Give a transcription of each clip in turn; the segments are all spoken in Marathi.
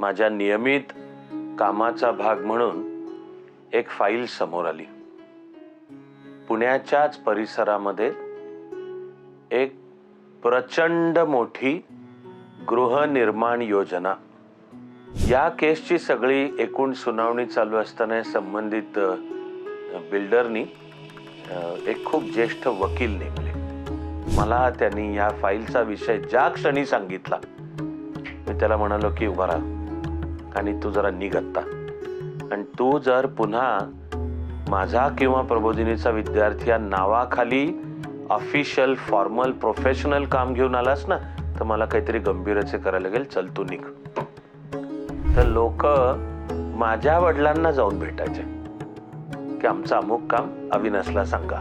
माझ्या नियमित कामाचा भाग म्हणून एक फाईल समोर आली. पुण्याच्याच परिसरामध्ये एक प्रचंड मोठी गृहनिर्माण योजना. या केसची सगळी एकूण सुनावणी चालू असताना संबंधित बिल्डरनी एक खूप ज्येष्ठ वकील नेमले. मला त्यांनी या फाईलचा विषय ज्या क्षणी सांगितला मी त्याला म्हणालो की उभा राहा. आणि तू जरा निघत्ता आणि तू जर पुन्हा माझा किंवा प्रबोधिनीचा विद्यार्थी या नावाखाली ऑफिशियल फॉर्मल प्रोफेशनल काम घेऊन आलास ना तर मला काहीतरी गंभीरच करायला लागेल. चल तू निघ. तर लोक माझ्या वडिलांना जाऊन भेटायचे. की आमचं अमुक काम अविनाशला सांगा.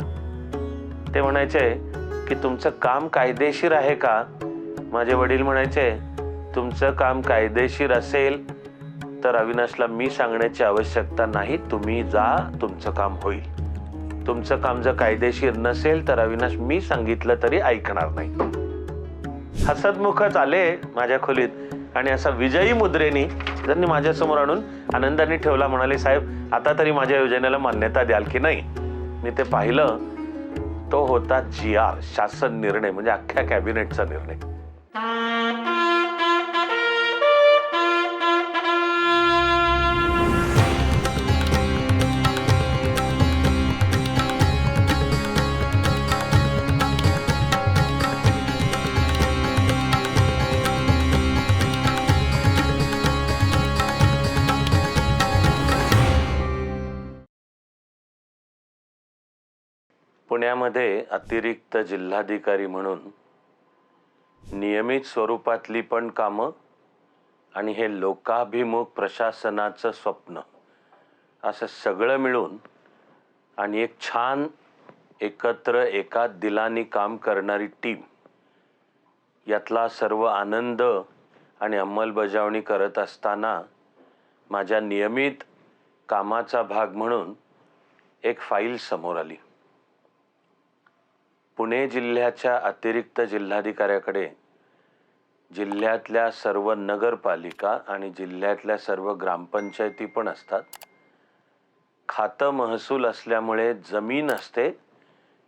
ते म्हणायचे की तुमचं काम कायदेशीर आहे का? माझे वडील म्हणायचे तुमचं काम कायदेशीर असेल तर अविनाशला मी सांगण्याची आवश्यकता नाही तुम्ही जा तुमचं काम होईल. तुमचं काम जर कायदेशीर नसेल तर अविनाश मी सांगितलं तरी ऐकणार नाही. हसतमुखच आले माझ्या खोलीत आणि असा विजयी मुद्रेनी त्यांनी माझ्यासमोर आणून आनंदाने ठेवला म्हणाले साहेब आता तरी माझ्या योजनेला मान्यता द्याल की नाही? मी ते पाहिलं. तो होता जी आर शासन निर्णय म्हणजे अख्ख्या कॅबिनेटचा निर्णय. पुण्यामध्ये अतिरिक्त जिल्हाधिकारी म्हणून नियमित स्वरूपातली पण कामं आणि हे लोकाभिमुख प्रशासनाचं स्वप्न असं सगळं मिळून आणि एक छान एकत्र एका दिलानी काम करणारी टीम यातला सर्व आनंद आणि अंमलबजावणी करत असताना माझ्या नियमित कामाचा भाग म्हणून एक फाईल समोर आली. पुणे जिल्ह्याच्या अतिरिक्त जिल्हाधिकाऱ्याकडे जिल्ह्यातल्या सर्व नगरपालिका आणि जिल्ह्यातल्या सर्व ग्रामपंचायती पण असतात. खातं महसूल असल्यामुळे जमीन असते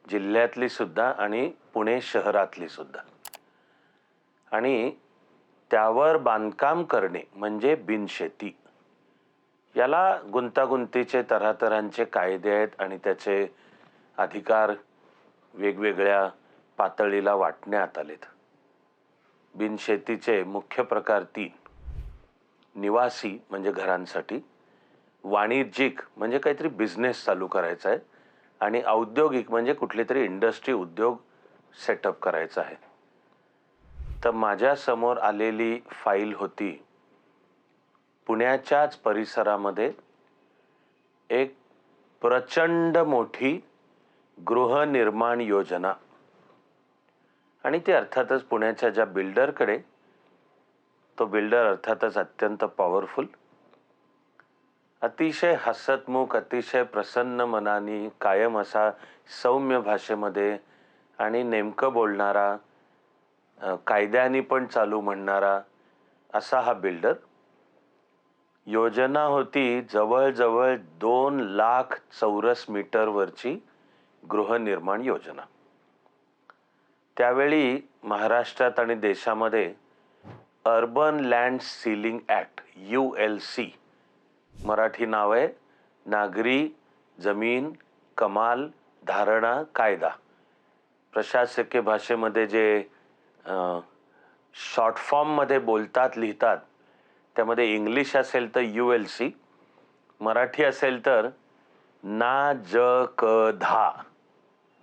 जिल्ह्यातली सुद्धा आणि पुणे शहरातली सुद्धा. आणि त्यावर बांधकाम करणे म्हणजे बिनशेती. याला गुंतागुंतीचे तऱ्हातऱ्हांचे कायदे आहेत आणि त्याचे अधिकार वेगवेगळ्या पातळीला वाटण्यात आलेत. बिनशेतीचे मुख्य प्रकार तीन. निवासी म्हणजे घरांसाठी. वाणिज्यिक म्हणजे काहीतरी बिझनेस चालू करायचा आहे. आणि औद्योगिक म्हणजे कुठली तरी इंडस्ट्री उद्योग सेटअप करायचा आहे. तर माझ्यासमोर आलेली फाईल होती. पुण्याच्याच परिसरामध्ये एक प्रचंड मोठी गृहनिर्माण योजना. आणि ती अर्थातच पुण्याच्या ज्या बिल्डरकडे तो बिल्डर अर्थातच अत्यंत पॉवरफुल अतिशय हसतमुख अतिशय प्रसन्न मनाने कायम असा सौम्य भाषेमध्ये आणि नेमकं बोलणारा कायद्याने पण चालू म्हणणारा असा हा बिल्डर. योजना होती जवळजवळ दोन लाख चौरस मीटरवरची. गृहनिर्माण योजना. त्यावेळी महाराष्ट्रात आणि देशामध्ये urban land ceiling act U L C Marathi नाव आहे नागरी जमीन कमाल धारणा कायदा. प्रशासकीय भाषेमध्ये जे शॉर्ट फॉर्ममध्ये बोलतात लिहितात त्यामध्ये इंग्लिश असेल तर यू एल सी मराठी असेल तर ना ज क धा.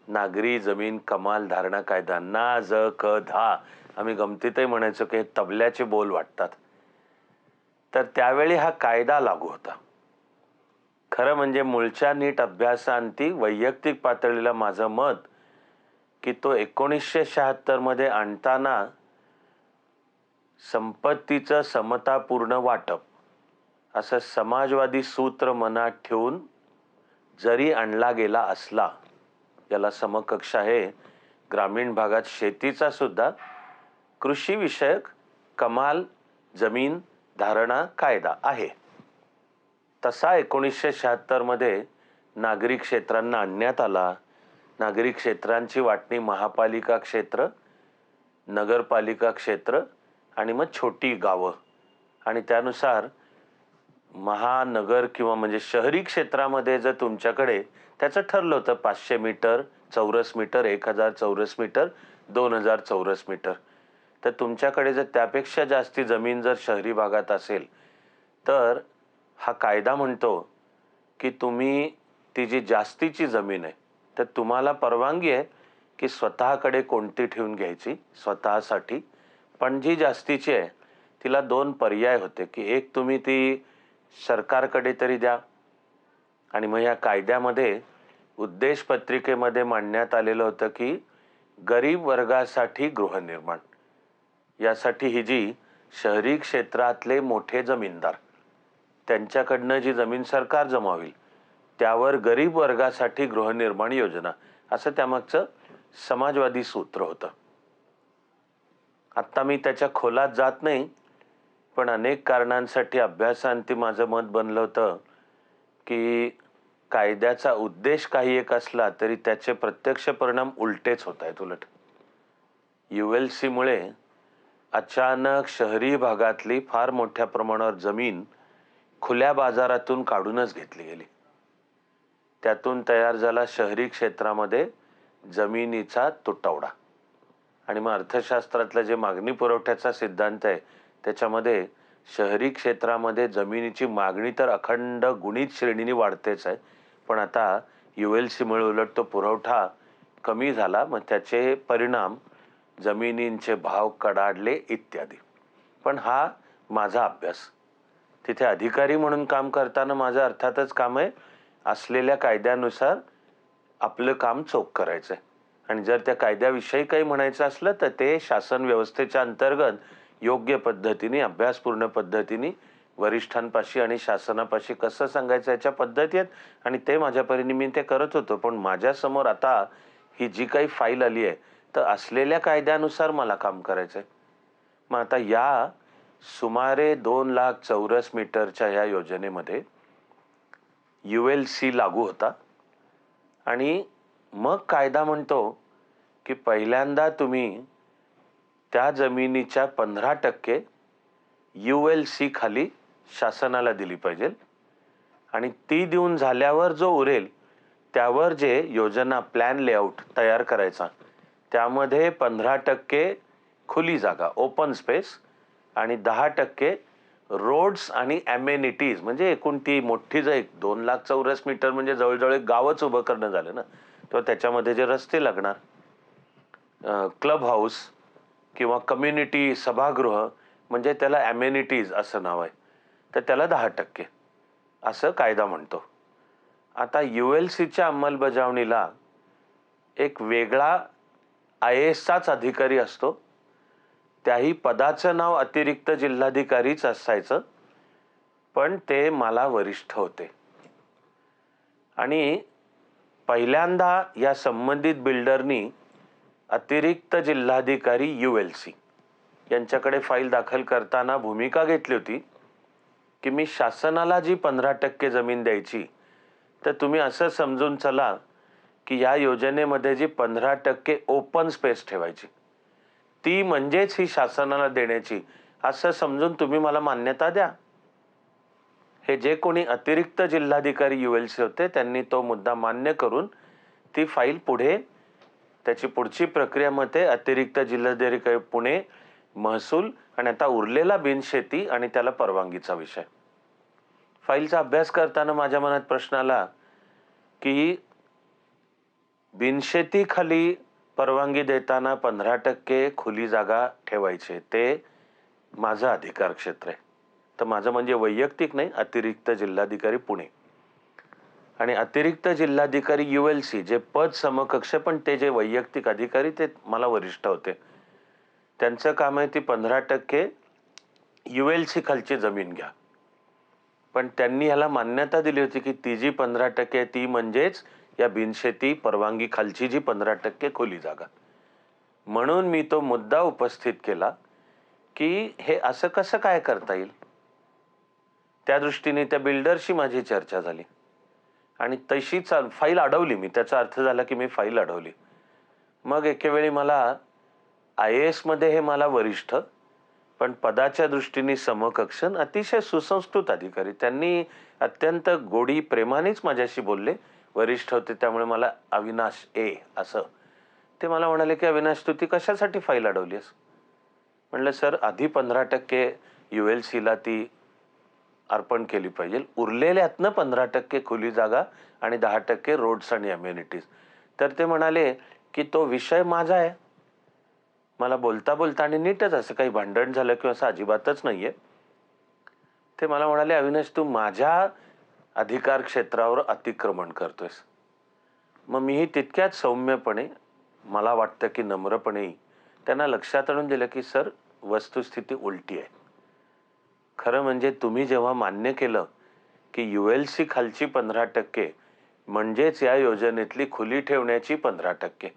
नागरी जमीन कमाल धारणा कायदा ना ज क धा. आम्ही गमतीतही म्हणायचो की हे तबल्याचे बोल वाटतात. तर त्यावेळी हा कायदा लागू होता. खरं म्हणजे मूळच्या नीट अभ्यासांती वैयक्तिक पातळीला माझं मत की तो एकोणीसशे शहात्तरमध्ये आणताना संपत्तीचं समतापूर्ण वाटप असं समाजवादी सूत्र मनात ठेवून जरी आणला गेला असला याला समकक्ष आहे. ग्रामीण भागात शेतीचा सुद्धा कृषी विषयक कमाल जमीन धारणा कायदा आहे. तसा एकोणीसशे शहात्तरमध्ये नागरी क्षेत्रांना आणण्यात आला. नागरी क्षेत्रांची वाटणी महापालिका क्षेत्र नगरपालिका क्षेत्र आणि मग छोटी गावं. आणि त्यानुसार महानगर किंवा म्हणजे शहरी क्षेत्रामध्ये जर तुमच्याकडे त्याचं ठरलं होतं पाचशे मीटर चौरस मीटर एक हजार चौरस मीटर दोन हजार चौरस मीटर. तर तुमच्याकडे जर त्यापेक्षा जास्ती जमीन जर शहरी भागात असेल तर हा कायदा म्हणतो की तुम्ही ती जी जास्तीची जमीन आहे तर तुम्हाला परवानगी आहे की स्वतःकडे कोणती ठेवून घ्यायची स्वतःसाठी. पण जी जास्तीची आहे तिला दोन पर्याय होते की एक तुम्ही ती सरकारकडे तरी द्या आणि मग या कायद्यामध्ये उद्देश पत्रिकेमध्ये मांडण्यात आलेलं होतं की गरीब वर्गासाठी गृहनिर्माण यासाठी ही जी शहरी क्षेत्रातले मोठे जमीनदार त्यांच्याकडनं जी जमीन सरकार जमावेल त्यावर गरीब वर्गासाठी गृहनिर्माण योजना असं त्यामागचं समाजवादी सूत्र होतं. आत्ता मी त्याच्या खोलात जात नाही पण अनेक कारणांसाठी अभ्यासांती माझं मत बनलं होतं. की कायद्याचा उद्देश काही एक असला तरी त्याचे प्रत्यक्ष परिणाम उलटेच होत आहेत उलट. यू एल सीमुळे अचानक शहरी भागातली फार मोठ्या प्रमाणावर जमीन खुल्या बाजारातून काढूनच घेतली गेली. त्यातून तयार झाला शहरी क्षेत्रामध्ये जमिनीचा तुटवडा. आणि मग अर्थशास्त्रातलं जे मागणी पुरवठ्याचा सिद्धांत आहे त्याच्यामध्ये शहरी क्षेत्रामध्ये जमिनीची मागणी तर अखंड गुणित श्रेणीने वाढतेच आहे. पण आता यू एल सीमुळे उलट तो पुरवठा कमी झाला. मग त्याचे परिणाम जमिनींचे भाव कडाडले इत्यादी. पण हा माझा अभ्यास. तिथे अधिकारी म्हणून काम करताना माझं अर्थातच काम आहे. असलेल्या कायद्यानुसार आपलं काम चोख करायचं आहे आणि जर त्या कायद्याविषयी काही म्हणायचं असलं तर ते शासन व्यवस्थेच्या अंतर्गत योग्य पद्धतीने अभ्यासपूर्ण पद्धतीने वरिष्ठांपाशी आणि शासनापाशी कसं सांगायचं याच्या पद्धती आहेत आणि ते माझ्या परीने मी ते करत होतो. पण माझ्यासमोर आता ही जी काही फाईल आली आहे तर असलेल्या कायद्यानुसार मला काम करायचं आहे मग आता या सुमारे दोन लाख चौरस मीटरच्या या योजनेमध्ये यू एल सी लागू होता. आणि मग कायदा म्हणतो की पहिल्यांदा तुम्ही त्या जमिनीच्या पंधरा टक्के यू एल सी खाली शासनाला दिली पाहिजे. आणि ती देऊन झाल्यावर जो उरेल त्यावर जे योजना प्लॅन लेआउट तयार करायचा त्यामध्ये पंधरा टक्के खुली जागा ओपन स्पेस आणि दहा टक्के रोड्स आणि ॲमेनिटीज म्हणजे एकूण ती मोठी जर एक दोन लाख चौरस मीटर म्हणजे जवळजवळ एक गावच उभं करणं झालं ना तर त्याच्यामध्ये जे रस्ते लागणार क्लब हाऊस किंवा कम्युनिटी सभागृह म्हणजे त्याला ॲमेनिटीज असं नाव आहे. तर त्याला दहा टक्के. असं कायदा म्हणतो. आता यू एल सीच्या अंमलबजावणीला एक वेगळा आय एसचाच अधिकारी असतो. त्याही पदाचं नाव अतिरिक्त जिल्हाधिकारीच असायचं. पण ते मला वरिष्ठ होते. आणि पहिल्यांदा या संबंधित बिल्डरनी अतिरिक्त जिल्हाधिकारी यू एल सी. यांच्याकडे फाईल दाखल करताना भूमिका घेतली होती की मी शासनाला जी पंधरा टक्के जमीन द्यायची तर तुम्ही असं समजून चला की या योजनेमध्ये जी पंधरा टक्के ओपन स्पेस ठेवायची ती म्हणजेच ही शासनाला देण्याची असं समजून तुम्ही मला मान्यता द्या. हे जे कोणी अतिरिक्त जिल्हाधिकारी यू एल सी होते त्यांनी तो मुद्दा मान्य करून ती फाईल पुढे त्याची पुढची प्रक्रिया अतिरिक्त जिल्हाधिकारी पुणे महसूल आणि आता उरलेला बिनशेती आणि त्याला परवानगीचा विषय. फाईलचा अभ्यास करताना माझ्या मनात प्रश्न आला की बिनशेतीखाली परवानगी देताना पंधरा टक्के खुली जागा ठेवायचे ते माझं अधिकार क्षेत्र आहे. तर माझं म्हणजे वैयक्तिक नाही अतिरिक्त जिल्हाधिकारी पुणे. आणि अतिरिक्त जिल्हाधिकारी यू एल सी जे पद समकक्ष पण ते जे वैयक्तिक अधिकारी ते मला वरिष्ठ होते. त्यांचं काम आहे ती पंधरा टक्के यू एल सी खालची जमीन घ्या. पण त्यांनी ह्याला मान्यता दिली होती की ती जी पंधरा टक्के आहे ती म्हणजेच या बिनशेती परवानगी खालची जी पंधरा टक्के खुली जागा. म्हणून मी तो मुद्दा उपस्थित केला की हे असं कसं काय करता येईल? त्या दृष्टीने त्या बिल्डरशी माझी चर्चा झाली. आणि तशी चाल फाईल अडवली मी. त्याचा अर्थ झाला की मी फाईल अडवली. मग एके वेळी मला आय ए एसमध्ये हे मला वरिष्ठ पण पदाच्या दृष्टीने समकक्ष अतिशय सुसंस्कृत अधिकारी. त्यांनी अत्यंत गोडी प्रेमानेच माझ्याशी बोलले. वरिष्ठ होते त्यामुळे मला अविनाश ए असं. ते मला म्हणाले की अविनाश तू ती कशासाठी फाईल अडवलीस म्हणलं सर आधी पंधरा टक्के यू एल सीला ती अर्पण केली पाहिजे. उरलेल्यातनं पंधरा टक्के खुली जागा आणि दहा टक्के रोड्स आणि अम्युनिटीज तर ते म्हणाले की तो विषय माझा आहे. मला बोलता बोलता आणि नीटच असं काही भांडण झालं किंवा असं अजिबातच नाही आहे ते मला म्हणाले अविनाश तू माझ्या अधिकार क्षेत्रावर अतिक्रमण करतोयस. मग मीही तितक्याच सौम्यपणे मला वाटतं की नम्रपणे त्यांना लक्षात आणून दिलं की सर वस्तुस्थिती उलटी आहे. खरं म्हणजे तुम्ही जेव्हा मान्य केलं की यू एल सी खालची पंधरा टक्के म्हणजेच या योजनेतली खुली ठेवण्याची पंधरा टक्के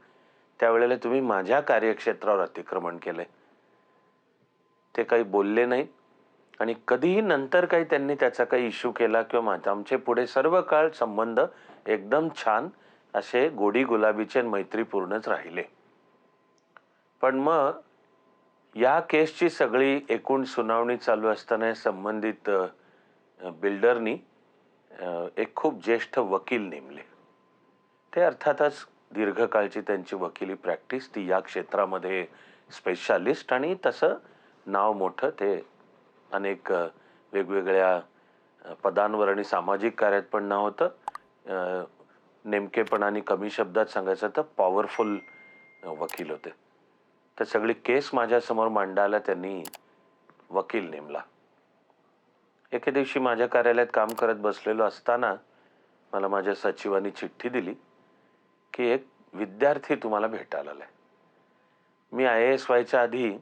त्यावेळेला तुम्ही माझ्या कार्यक्षेत्रावर अतिक्रमण केले ते काही बोलले नाही आणि कधीही नंतर काही त्यांनी त्याचा काही इश्यू केला किंवा माझा आमचे पुढे सर्व काळ संबंध एकदम छान असे गोडी गुलाबीचे मैत्रीपूर्णच राहिले. पण मग या केसची सगळी एकूण सुनावणी चालू असताना संबंधित बिल्डरनी एक खूप ज्येष्ठ वकील नेमले. ते अर्थातच दीर्घकाळची त्यांची वकिली प्रॅक्टिस ती या क्षेत्रामध्ये स्पेशालिस्ट आणि तसं नाव मोठं ते अनेक वेगवेगळ्या पदांवर आणि सामाजिक कार्यात पण नाव होतं. नेमकेपणाने कमी शब्दात सांगायचं तर पॉवरफुल वकील होते. तर सगळी केस माझ्यासमोर मांडायला त्यांनी वकील नेमला. एके दिवशी माझ्या कार्यालयात काम करत बसलेलो असताना मला माझ्या सचिवांनी चिठ्ठी दिली की एक विद्यार्थी तुम्हाला भेटायला आहे मी आय एस व्हायच्या आधी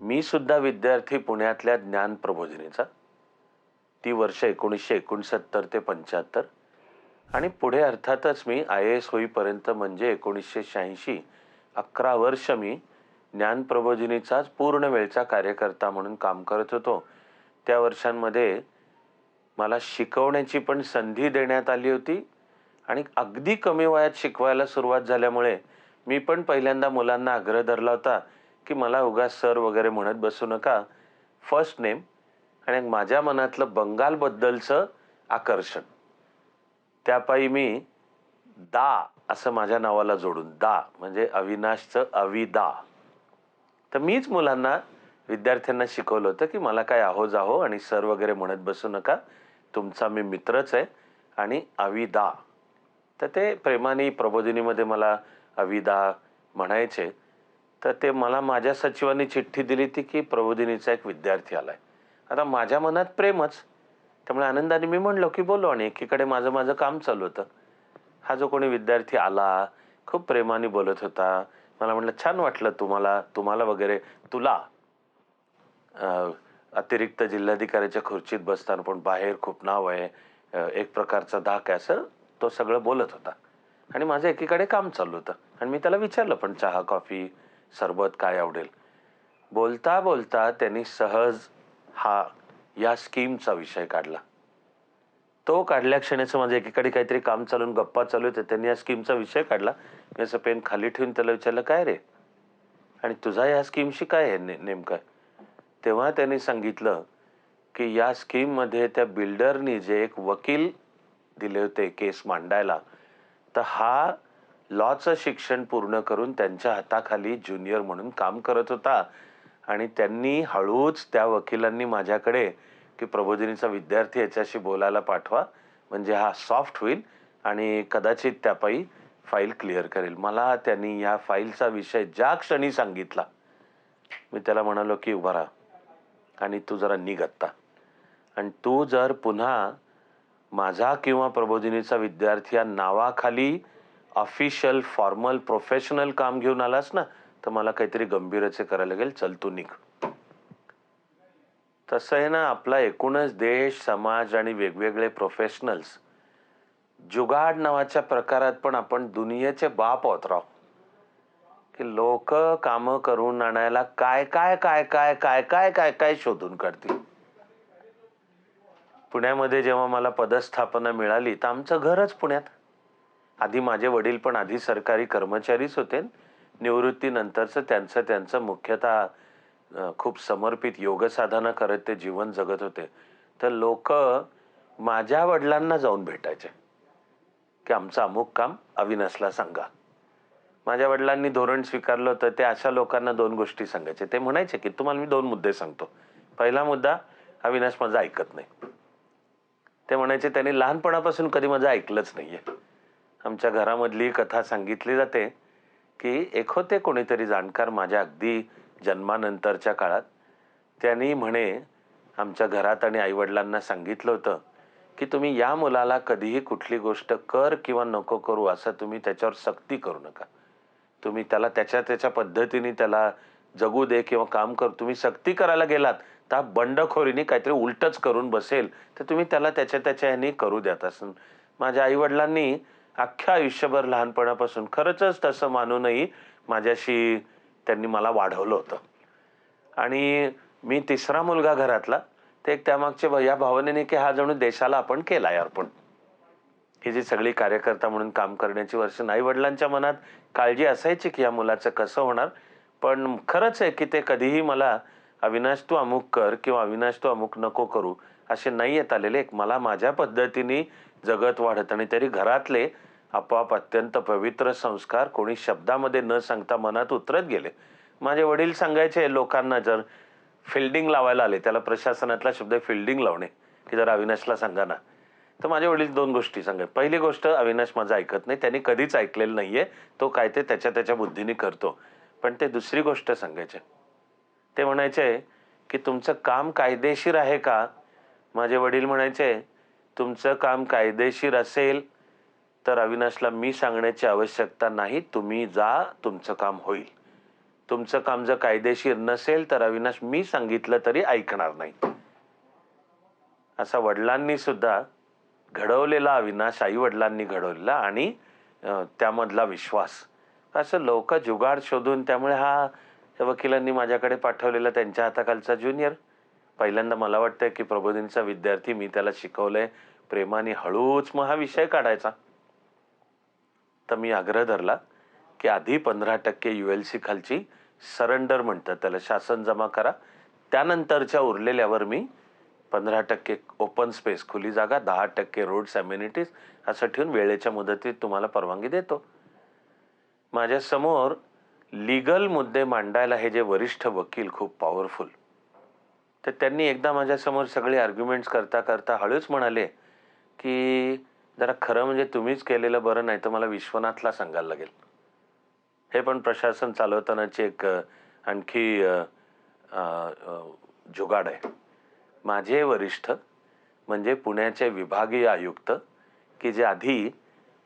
मी सुद्धा विद्यार्थी पुण्यातल्या ज्ञान प्रबोधिनीचा. ती वर्ष एकोणीसशे एकोणसत्तर ते पंच्याहत्तर. आणि पुढे अर्थातच मी आय एस होईपर्यंत म्हणजे एकोणीसशे शहाऐंशी अकरा वर्ष मी ज्ञान प्रबोधिनीचाच पूर्ण वेळचा कार्यकर्ता म्हणून काम करत होतो. त्या वर्षांमध्ये मला शिकवण्याची पण संधी देण्यात आली होती आणि अगदी कमी वयात शिकवायला सुरुवात झाल्यामुळे मी पण पहिल्यांदा मुलांना आग्रह धरला होता की मला उगा सर वगैरे म्हणत बसू नका. फर्स्ट नेम आणि माझ्या मनातलं बंगालबद्दलचं आकर्षण. त्यापायी मी दा असं माझ्या नावाला जोडून दा म्हणजे अविनाशचं अविदा. तर मीच मुलांना विद्यार्थ्यांना शिकवलं होतं की मला काय आहो जाहो आणि सर वगैरे म्हणत बसू नका. तुमचा मी मित्रच आहे आणि अविदा. तर ते प्रेमाने प्रबोधिनीमध्ये मला अविदा म्हणायचे. तर ते मला माझ्या सचिवांनी चिठ्ठी दिली ती की प्रबोधिनीचा एक विद्यार्थी आला आहे आता माझ्या मनात प्रेमच. त्यामुळे आनंदाने मी म्हणलो की बोलो आणि एकीकडे माझं माझं काम चालू होतं. हा जो कोणी विद्यार्थी आला खूप प्रेमाने बोलत होता. मला म्हटलं छान वाटलं तुम्हाला तुम्हाला वगैरे तुला. अतिरिक्त जिल्हाधिकाऱ्याच्या खुर्चीत बसताना पण बाहेर खूप नाव आहे एक प्रकारचा धाक आहे असं तो सगळं बोलत होता. आणि माझं एकीकडे काम चालू होतं. आणि मी त्याला विचारलं पण चहा कॉफी सरबत काय आवडेल? बोलता बोलता त्यांनी सहज हा या स्कीमचा विषय काढला. तो काढल्या क्षणाचं माझं एकीकडे काहीतरी काम चालून गप्पा चालू होते त्यांनी या स्कीमचा विषय काढला. मी असं पेन खाली ठेवून त्याला विचारलं काय रे? आणि तुझा या स्कीमशी काय आहे ने, नेमकं? तेव्हा त्यांनी सांगितलं की या स्कीममध्ये त्या बिल्डरनी जे एक वकील दिले होते केस मांडायला तर हा लॉचं शिक्षण पूर्ण करून त्यांच्या हाताखाली ज्युनियर म्हणून काम करत होता. आणि त्यांनी हळूच त्या वकिलांनी माझ्याकडे की प्रबोधिनीचा विद्यार्थी याच्याशी बोलायला पाठवा. म्हणजे हा सॉफ्ट होईल आणि कदाचित त्यापायी फाईल क्लिअर करेल. मला त्यांनी या फाईलचा विषय ज्या क्षणी सांगितला मी त्याला म्हणालो की उभा राहा आणि तू जरा निघ आत्ता. आणि तू जर पुन्हा माझा किंवा प्रबोधिनीचा विद्यार्थी या नावाखाली ऑफिशियल फॉर्मल प्रोफेशनल काम घेऊन आलास ना तर मला काहीतरी गंभीरचे करायला लागेल. चल तू निघ. तसं आहे ना आपला एकूणच देश समाज आणि वेगवेगळे प्रोफेशनल्स जुगाड नावाच्या प्रकारात पण आपण दुनियेचे बाप आहोत राव. की लोक काम करून आणायला काय काय काय काय काय काय काय काय शोधून काढतील? पुण्यामध्ये जेव्हा मला पदस्थापना मिळाली तर आमचं घरच पुण्यात. आधी माझे वडील पण आधी सरकारी कर्मचारीच होते. निवृत्तीनंतरचं त्यांचं त्यांचं मुख्यतः खूप समर्पित योगसाधना करत ते जीवन जगत होते. तर लोक माझ्या वडिलांना जाऊन भेटायचे. की आमचं अमुक काम अविनाशला सांगा. माझ्या वडिलांनी धोरण स्वीकारलं होतं ते अशा लोकांना दोन गोष्टी सांगायचे. ते म्हणायचे की तुम्हाला मी दोन मुद्दे सांगतो. पहिला मुद्दा अविनाश माझा ऐकत नाही. ते म्हणायचे त्यांनी लहानपणापासून कधी माझं ऐकलंच नाहीये. आमच्या घरामधली कथा सांगितली जाते की एक होते कोणीतरी जाणकार माझ्या अगदी जन्मानंतरच्या काळात त्यांनी म्हणे आमच्या घरात आणि आईवडिलांना सांगितलं होतं की तुम्ही या मुलाला कधीही कुठली गोष्ट कर किंवा नको करू असं तुम्ही त्याच्यावर सक्ती करू नका. तुम्ही त्याला त्याच्या त्याच्या पद्धतीने त्याला जगू दे किंवा काम कर. तुम्ही सक्ती करायला गेलात तर बंडखोरीने काहीतरी उलटच करून बसेल तर तुम्ही त्याला त्याच्या त्याच्या ह्यानी करू द्यात असं माझ्या आईवडिलांनी अख्ख्या आयुष्यभर लहानपणापासून खरंच तसं मानूनही माझ्याशी त्यांनी मला वाढवलं होतं. आणि मी तिसरा मुलगा घरातला ते एक त्यामागचे या भावनेने की हा जणू देशाला आपण केला यार अर्पण. ही जी सगळी कार्यकर्ता म्हणून काम करण्याची वर्ष आई वडिलांच्या मनात काळजी असायची की या मुलाचं कसं होणार पण खरंच आहे की ते कधीही मला अविनाश तू अमुक कर किंवा अविनाश तू अमुक नको करू असे नाही येत आलेले. एक मला माझ्या पद्धतीने जगत वाढत आणि तरी घरातले आपोआप अत्यंत पवित्र संस्कार कोणी शब्दामध्ये न सांगता मनात उतरत गेले. माझे वडील सांगायचे लोकांना जर फिल्डिंग लावायला आले त्याला प्रशासनातला शब्द फिल्डिंग लावणे की जर अविनाशला सांगा ना. तर माझे वडील दोन गोष्टी सांगा पहिली गोष्ट अविनाश माझं ऐकत नाही. त्यांनी कधीच ऐकलेलं नाहीये. तो काय ते त्याच्या त्याच्या बुद्धीने करतो. पण ते दुसरी गोष्ट सांगायचे. ते म्हणायचे की तुमचं काम कायदेशीर आहे का? माझे वडील म्हणायचे तुमचं काम कायदेशीर असेल तर अविनाशला मी सांगण्याची आवश्यकता नाही तुम्ही जा तुमचं काम होईल. तुमचं काम जर कायदेशीर नसेल तर अविनाश मी सांगितलं तरी ऐकणार नाही. असा वडिलांनी सुद्धा घडवलेला अविनाश आई वडिलांनी घडवलेला आणि त्यामधला विश्वास. असं लोक जुगाड शोधून त्यामुळे हा त्या वकिलांनी माझ्याकडे पाठवलेला त्यांच्या हाताखालचा ज्युनियर. पहिल्यांदा मला वाटतं की प्रबोधिनीचा विद्यार्थी मी त्याला शिकवलंय. प्रेमाने हळूच मग हा विषय काढायचा. तर मी आग्रह धरला की आधी पंधरा टक्के यू एल सी खालची सरेंडर म्हणतात त्याला शासन जमा करा. त्यानंतरच्या उरलेल्यावर मी पंधरा टक्के ओपन स्पेस खुली जागा दहा टक्के रोड्स अम्युनिटीज असं ठेवून वेळेच्या मुदतीत तुम्हाला परवानगी देतो. माझ्यासमोर लिगल मुद्दे मांडायला हे जे वरिष्ठ वकील खूप पॉवरफुल तर त्यांनी एकदा माझ्यासमोर सगळे आर्ग्युमेंट्स करता करता हळूच म्हणाले की जरा खरं म्हणजे तुम्हीच केलेलं बरं नाही तर मला विश्वनाथला सांगायला लागेल. हे पण प्रशासन चालवतानाची एक आणखी जुगाड आहे. माझे वरिष्ठ म्हणजे पुण्याचे विभागीय आयुक्त की जे आधी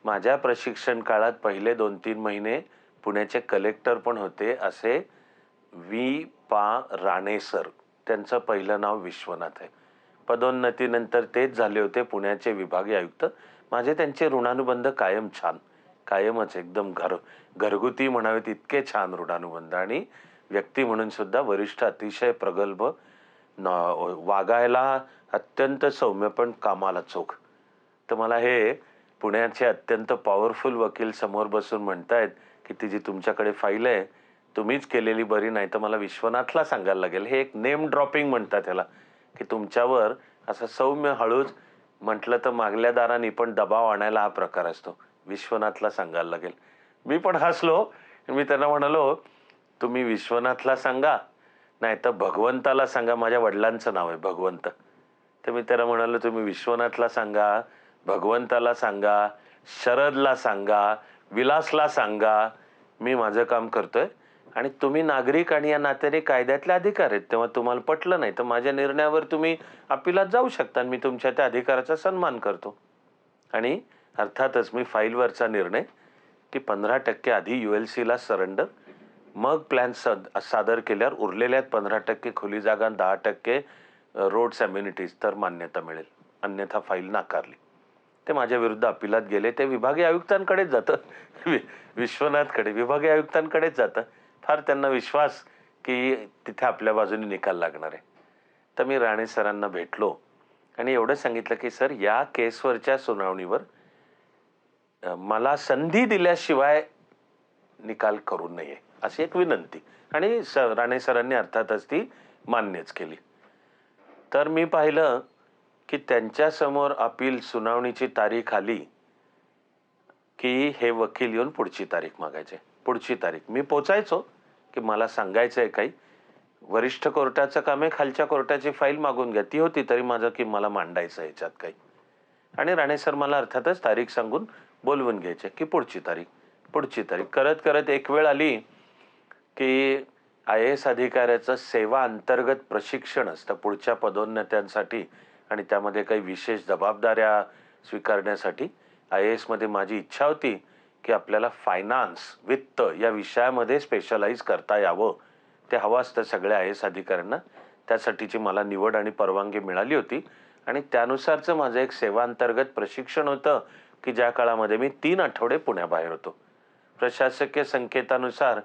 माझ्या प्रशिक्षण काळात पहिले दोन तीन महिने पुण्याचे कलेक्टर पण होते असे वी पा. राणे सर त्यांचं पहिलं नाव विश्वनाथ आहे. पदोन्नतीनंतर तेच झाले होते पुण्याचे विभागीय आयुक्त. माझे त्यांचे ऋणानुबंध कायम छान कायमच एकदम घर घरगुती म्हणावेत इतके छान ऋणानुबंध. आणि व्यक्ती म्हणून सुद्धा वरिष्ठ अतिशय प्रगल्भ न वागायला अत्यंत सौम्य पण कामाला चोख. तर मला हे पुण्याचे अत्यंत पॉवरफुल वकील समोर बसून म्हणतायत की ती जी तुमच्याकडे फाईल आहे तुम्हीच केलेली बरी नाही तर मला विश्वनाथला सांगायला लागेल. हे एक नेम ड्रॉपिंग म्हणतात त्याला की तुमच्यावर असं सौम्य हळूच म्हटलं तर मागल्या दाराने पण दबाव आणायला हा प्रकार असतो. विश्वनाथला सांगायला लागेल. मी पण हसलो. मी त्यांना म्हणालो तुम्ही विश्वनाथला सांगा नाही तर भगवंताला सांगा. माझ्या वडिलांचं नाव आहे भगवंत. तर मी त्याला म्हणालो तुम्ही विश्वनाथला सांगा भगवंताला सांगा शरदला सांगा विलासला सांगा. मी माझं काम करतोय. आणि तुम्ही नागरिक आणि या नात्याने कायद्यातले अधिकार आहेत तेव्हा तुम्हाला पटलं नाही. तर माझ्या निर्णयावर तुम्ही अपिलात जाऊ शकता आणि मी तुमच्या त्या अधिकाराचा सन्मान करतो. आणि अर्थातच मी फाईलवरचा निर्णय की पंधरा टक्के आधी यू एल सीला सरेंडर मग प्लॅन सद सादर केल्यावर उरलेल्या पंधरा टक्के खुली जागा दहा टक्के रोड्स अम्युनिटीज तर मान्यता मिळेल. अन्यथा फाईल नाकारली. ते माझ्या विरुद्ध अपिलात गेले. ते विभागीय आयुक्तांकडेच जातं. वि विश्वनाथकडे विभागीय आयुक्तांकडेच जातं. फार त्यांना विश्वास की तिथे आपल्या बाजूने निकाल लागणार आहे. तर मी राणे सरांना भेटलो आणि एवढं सांगितलं की सर या केसवरच्या सुनावणीवर मला संधी दिल्याशिवाय निकाल करू नये अशी एक विनंती. आणि स राणे सरांनी अर्थातच ती मान्यच केली. तर मी पाहिलं की त्यांच्यासमोर अपील सुनावणीची तारीख आली की हे वकील येऊन पुढची तारीख मागायचे. पुढची तारीख. मी पोचायचो. की मला सांगायचं आहे काही. वरिष्ठ कोर्टाचं काम आहे खालच्या कोर्टाची फाईल मागून घ्या. ती होती तरी माझं की मला मांडायचं याच्यात काही. आणि राणे सर मला अर्थातच तारीख सांगून बोलवून घ्यायचे की पुढची तारीख पुढची तारीख. करत करत एक वेळ आली की आय एस अधिकाऱ्याचं सेवा अंतर्गत प्रशिक्षण असतं पुढच्या पदोन्नत्यांसाठी आणि त्यामध्ये काही विशेष जबाबदाऱ्या स्वीकारण्यासाठी. आय एसमध्ये माझी इच्छा होती. की आपल्याला फायनान्स वित्त या विषयामध्ये स्पेशलाइज करता यावं. ते हवं असतं सगळ्या आय एस अधिकाऱ्यांना. त्यासाठीची मला निवड आणि परवानगी मिळाली होती. आणि त्यानुसारचं माझं एक सेवांतर्गत प्रशिक्षण होतं की ज्या काळामध्ये मी तीन आठवडे पुण्याबाहेर होतो. प्रशासकीय संकेतानुसार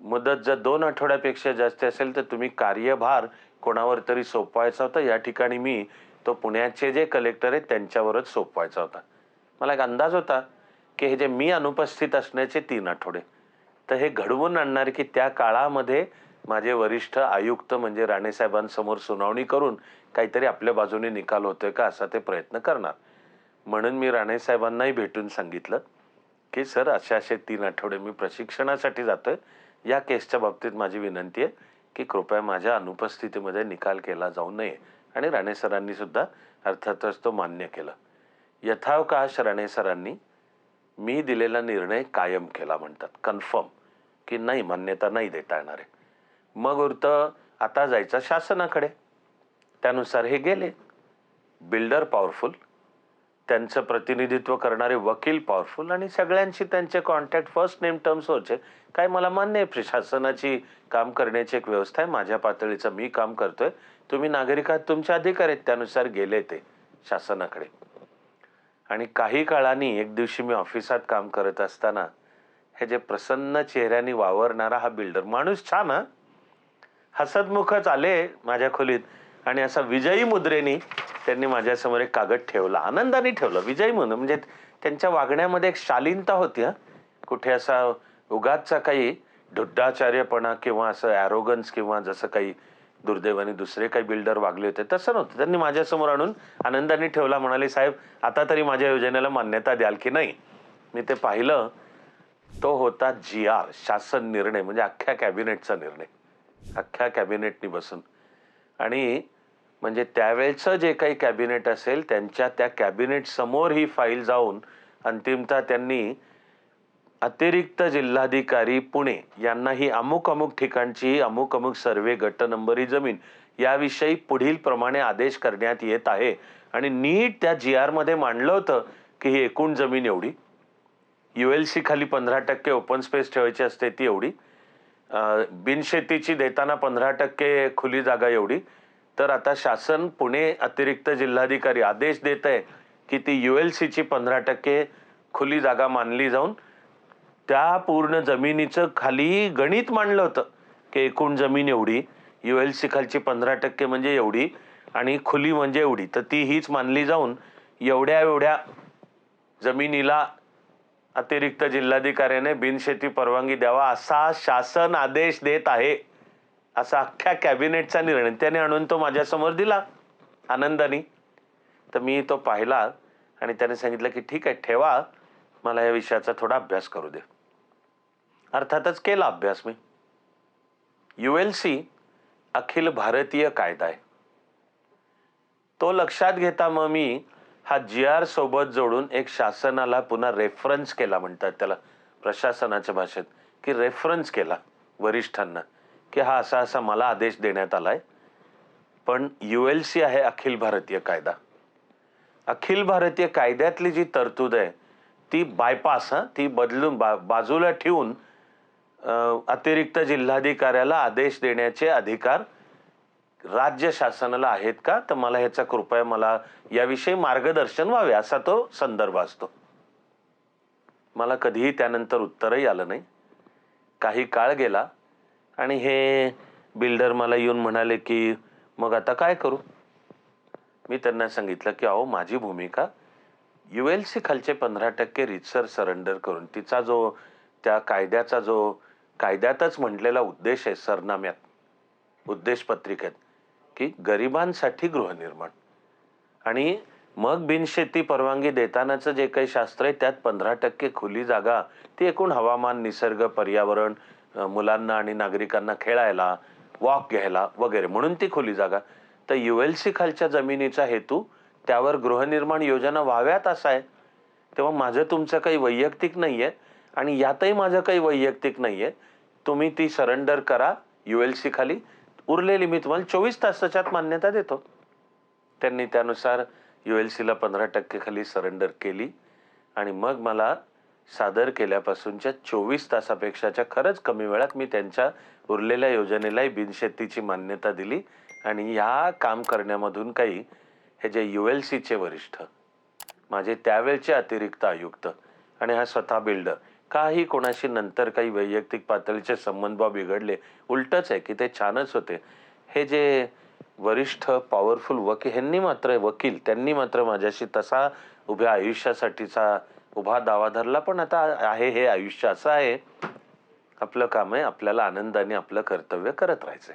मुदत जर दोन आठवड्यापेक्षा जास्त असेल तर तुम्ही कार्यभार कोणावर तरी सोपवायचा होता. या ठिकाणी मी तो पुण्याचे जे कलेक्टर आहेत त्यांच्यावरच सोपवायचा होता. मला एक अंदाज होता की हे जे मी अनुपस्थित असण्याचे तीन आठवडे. तर हे घडवून आणणार की त्या काळामध्ये माझे वरिष्ठ आयुक्त म्हणजे राणेसाहेबांसमोर सुनावणी करून काहीतरी आपल्या बाजूने निकाल होतोय का असा ते प्रयत्न करणार. म्हणून मी राणेसाहेबांनाही भेटून सांगितलं की सर असे असे तीन आठवडे मी प्रशिक्षणासाठी जातोय. या केसच्या बाबतीत माझी विनंती आहे की कृपया माझ्या अनुपस्थितीमध्ये निकाल केला जाऊ नये. आणि राणे सरांनी सुद्धा अर्थातच तो मान्य केला. यथावकाश राणे सरांनी मी दिलेला निर्णय कायम केला म्हणतात. कन्फर्म की नाही मान्यता नाही देता येणार आहे. मग उरत आता जायचं शासनाकडे. त्यानुसार हे गेले. बिल्डर पॉवरफुल त्यांचं प्रतिनिधित्व करणारे वकील पॉवरफुल आणि सगळ्यांशी त्यांचे कॉन्टॅक्ट फर्स्ट नेम टर्म्स होते काय मला मान्य आहे? प्रशासनाची काम करण्याची एक व्यवस्था आहे. माझ्या पातळीचं मी काम करतोय. तुम्ही नागरिक आहात तुमचे अधिकार आहेत. त्यानुसार गेले ते शासनाकडे. आणि काही काळाने एक दिवशी मी ऑफिसात काम करत असताना हे जे प्रसन्न चेहऱ्याने वावरणारा हा बिल्डर माणूस छान हा? हसतमुखच आले माझ्या खोलीत आणि असा विजयी मुद्रेने त्यांनी माझ्यासमोर एक कागद ठेवला आनंदाने ठेवला. विजयी म्हणून म्हणजे त्यांच्या वागण्यामध्ये एक शालीनता होती हा? कुठे असा उगाचचा काही ढुड्डाचार्यपणा किंवा असं ॲरोगन्स किंवा जसं काही दुर्दैवाने दुसरे काही बिल्डर वागले होते. तसं नव्हतं. त्यांनी माझ्यासमोर आणून आनंदाने ठेवला. म्हणाले साहेब आता तरी माझ्या योजनेला मान्यता द्याल की नाही? मी ते पाहिलं. तो होता जी आर शासन निर्णय म्हणजे अख्ख्या कॅबिनेटचा निर्णय. अख्ख्या कॅबिनेटनी बसून. आणि म्हणजे त्यावेळचं जे काही कॅबिनेट असेल त्यांच्या त्या कॅबिनेट समोर ही फाईल जाऊन अंतिमतः त्यांनी अतिरिक्त जिल्हाधिकारी पुणे यांना ही अमुक अमुक ठिकाणची अमुक अमुक सर्वे गट नंबरी जमीन याविषयी पुढील प्रमाणे आदेश करण्यात येत आहे. आणि नीट त्या जी आरमध्ये मांडलं होतं की ही एकूण जमीन एवढी. यू एल सी खाली पंधरा टक्के ओपन स्पेस ठेवायची असते ती एवढी. बिनशेतीची देताना पंधरा टक्के खुली जागा एवढी. तर आता शासन पुणे अतिरिक्त जिल्हाधिकारी आदेश देत आहे की ती यू एल सीची पंधरा टक्के खुली जागा मानली जाऊन त्या पूर्ण जमिनीचं खाली गणित मांडलं होतं की एकूण जमीन एवढी यू एल सी खालची पंधरा टक्के म्हणजे एवढी आणि खुली म्हणजे एवढी. तर ती हीच मानली जाऊन एवढ्या एवढ्या जमिनीला अतिरिक्त जिल्हाधिकाऱ्याने बिनशेती परवानगी द्यावा असा शासन आदेश देत आहे असा अख्ख्या कॅबिनेटचा निर्णय. त्याने आणून तो माझ्यासमोर दिला आनंदाने. तर मी तो पाहिला आणि त्याने सांगितलं की ठीक आहे ठेवा मला या विषयाचा थोडा अभ्यास करू दे. अर्थातच केला अभ्यास मी. यू एल सी अखिल भारतीय कायदा आहे. तो लक्षात घेता मग मी हा जी आर सोबत जोडून एक शासनाला पुन्हा रेफरन्स केला म्हणतात त्याला प्रशासनाच्या भाषेत की रेफरन्स केला वरिष्ठांना की हा असा असा मला आदेश देण्यात आलाय. पण यू एल सी आहे अखिल भारतीय कायदा. अखिल भारतीय कायद्यातली जी तरतूद आहे ती बायपास हा ती बदलून बा बाजूला ठेवून अतिरिक्त जिल्हाधिकाऱ्याला आदेश देण्याचे अधिकार राज्य शासनाला आहेत का? तर मला ह्याचा कृपया मला याविषयी मार्गदर्शन व्हावे असा तो संदर्भ असतो. मला कधीही त्यानंतर उत्तरही आलं नाही. काही काळ गेला आणि हे बिल्डर मला येऊन म्हणाले की मग आता काय करू? मी त्यांना सांगितलं की अहो माझी भूमिका यू एल सी खालचे पंधरा टक्के रितसर सरेंडर करून तिचा जो त्या कायद्याचा जो कायद्यातच म्हटलेला उद्देश आहे सरनाम्यात उद्देश पत्रिकेत की गरिबांसाठी गृहनिर्माण. आणि मग बिनशेती परवानगी देतानाचं जे काही शास्त्र आहे त्यात पंधरा टक्के खुली जागा ती एकूण हवामान निसर्ग पर्यावरण मुलांना आणि नागरिकांना खेळायला वॉक घ्यायला वगैरे म्हणून ती खुली जागा. तर यू एल सी खालच्या जमिनीचा हेतू त्यावर गृहनिर्माण योजना व्हाव्यात असा आहे. तेव्हा माझं तुमचं काही वैयक्तिक नाही आहे आणि यातही माझं काही वैयक्तिक नाही आहे तुम्ही ती सरेंडर करा यू एल सी खाली. उरलेली मी तुम्हाला चोवीस तासाच्यात मान्यता देतो. त्यांनी त्यानुसार यू एल सीला पंधरा टक्के खाली सरेंडर केली. आणि मग मला सादर केल्यापासूनच्या चोवीस तासापेक्षाच्या खरंच कमी वेळात मी त्यांच्या उरलेल्या योजनेलाही बिनशेतीची मान्यता दिली. आणि या काम करण्यामधून काही हे जे यू एल सीचे वरिष्ठ माझे त्यावेळचे अतिरिक्त आयुक्त आणि हा स्वतः बिल्डर काही कोणाशी नंतर काही वैयक्तिक पातळीचे संबंध बा बिघडले उलटच आहे की ते छानच होते. हे जे वरिष्ठ पॉवरफुल वकील ह्यांनी मात्र वकील त्यांनी मात्र माझ्याशी तसा उभ्या आयुष्यासाठीचा उभा दावा धरला पण आता आहे हे आयुष्य असं आहे. आपलं काम आहे आपल्याला आनंदाने आपलं कर्तव्य करत राहायचंय.